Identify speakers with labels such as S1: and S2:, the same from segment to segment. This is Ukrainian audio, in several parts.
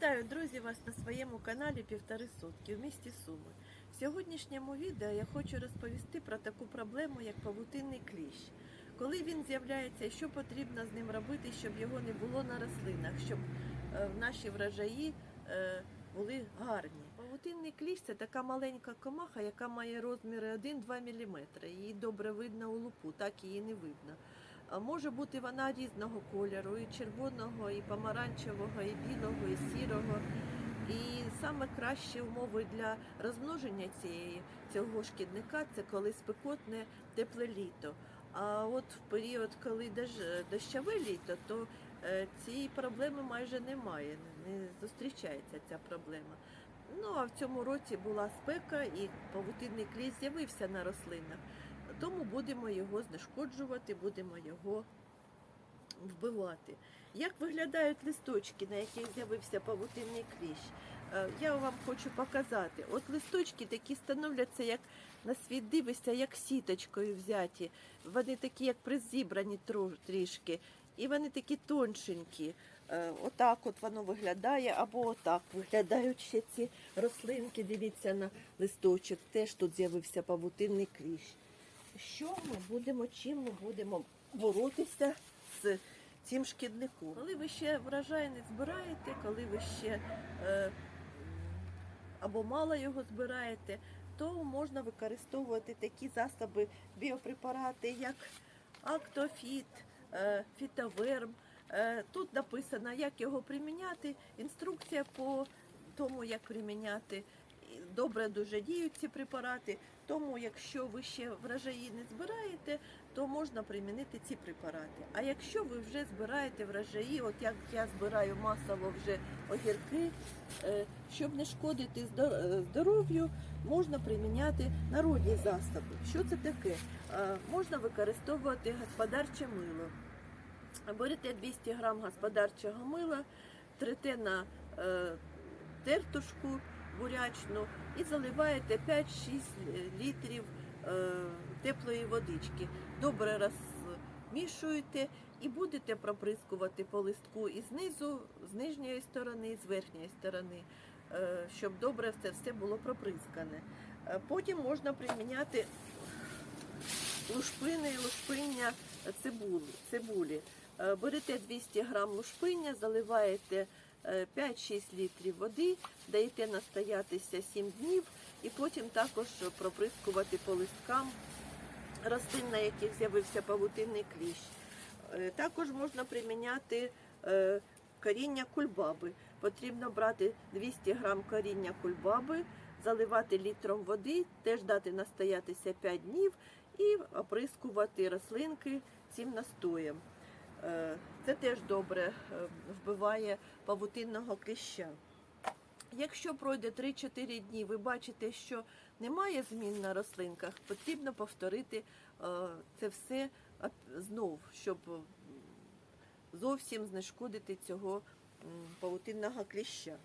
S1: Вітаю, друзі, вас на своєму каналі Півтори сутки в місті Суми. В сьогоднішньому відео я хочу розповісти про таку проблему, як павутинний кліщ. Коли він з'являється і що потрібно з ним робити, щоб його не було на рослинах, щоб е, наші врожаї е, були гарні. Павутинний кліщ це така маленька комаха, яка має розміри 1-2 мм. Її добре видно у лупу, так її не видно. Може бути вона різного кольору, і червоного, і помаранчевого, і білого, і сірого. І саме кращі умови для розмноження цієї, цього шкідника це коли спекотне тепле літо. А от в період, коли дощ- дощове літо, то е, цієї проблеми майже немає, не зустрічається ця проблема. Ну а в цьому році була спека і павутинний кліщ з'явився на рослинах. Тому будемо його знешкоджувати, будемо його вбивати. Як виглядають листочки, на яких з'явився павутинний кліщ? Е, Я вам хочу показати. От листочки такі становляться, як на світ дивишся, як сіточкою взяті. Вони такі, як призібрані трішки. І вони такі тоншенькі. Е, Отак от воно виглядає, або отак виглядають ще ці рослинки. Дивіться на листочок. Теж тут з'явився павутинний кліщ. Що ми будемо, чим ми будемо боротися з цим шкідником? Коли ви ще врожай не збираєте, коли ви ще е, або мало його збираєте, то можна використовувати такі засоби, біопрепарати, як Актофіт, е, Фітоверм. Е, Тут написано, як його приміняти, інструкція по тому, як приміняти. Добре дуже діють ці препарати, тому якщо ви ще врожаї не збираєте, то можна примінити ці препарати. А якщо ви вже збираєте врожаї, от як я збираю масово вже огірки, е, щоб не шкодити е, здоров'ю, можна приміняти народні засоби. Що це таке? Е, Можна використовувати господарче мило. Берете 200 грам господарчого мила, трете на тертушку бурячну і заливаєте 5-6 літрів е, теплої водички. Добре розмішуєте і будете проприскувати по листку і знизу, з нижньої сторони, і з верхньої сторони, е, щоб добре це все було проприскане. Е, Потім можна приміняти лушпини і лушпиння цибулі. Берете 200 грам лушпиння, заливаєте 5-6 літрів води, даєте настоятися 7 днів і потім також проприскувати по листкам рослин, на яких з'явився павутинний кліщ. Е, Також можна приміняти е, коріння кульбаби. Потрібно брати 200 грам коріння кульбаби, заливати літром води, теж дати настоятися 5 днів і оприскувати рослинки цим настоєм. Е, Це теж добре е, вбиває павутинного кліща. Якщо пройде 3-4 дні, ви бачите, що немає змін на рослинках, потрібно повторити е, це все знов, щоб зовсім знешкодити цього павутинного кліща.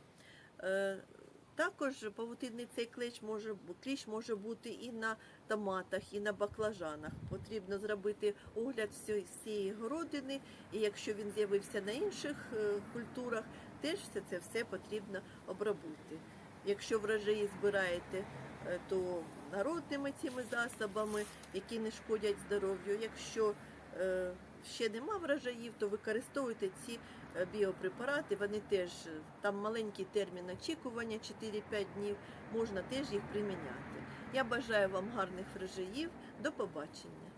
S1: Також павутинний цей кліщ може, кліщ може бути і на томатах, і на баклажанах. Потрібно зробити огляд всі- всієї городини, і якщо він з'явився на інших е, культурах, теж все це все потрібно обробити. Якщо врожаї збираєте, е, то народними цими засобами, які не шкодять здоров'ю. Якщо ще нема врожаїв, то використовуйте ці е, біопрепарати. Вони теж е, там маленький термін очікування 4-5 днів, можна теж їх приміняти. Я бажаю вам гарних врожаїв. До побачення.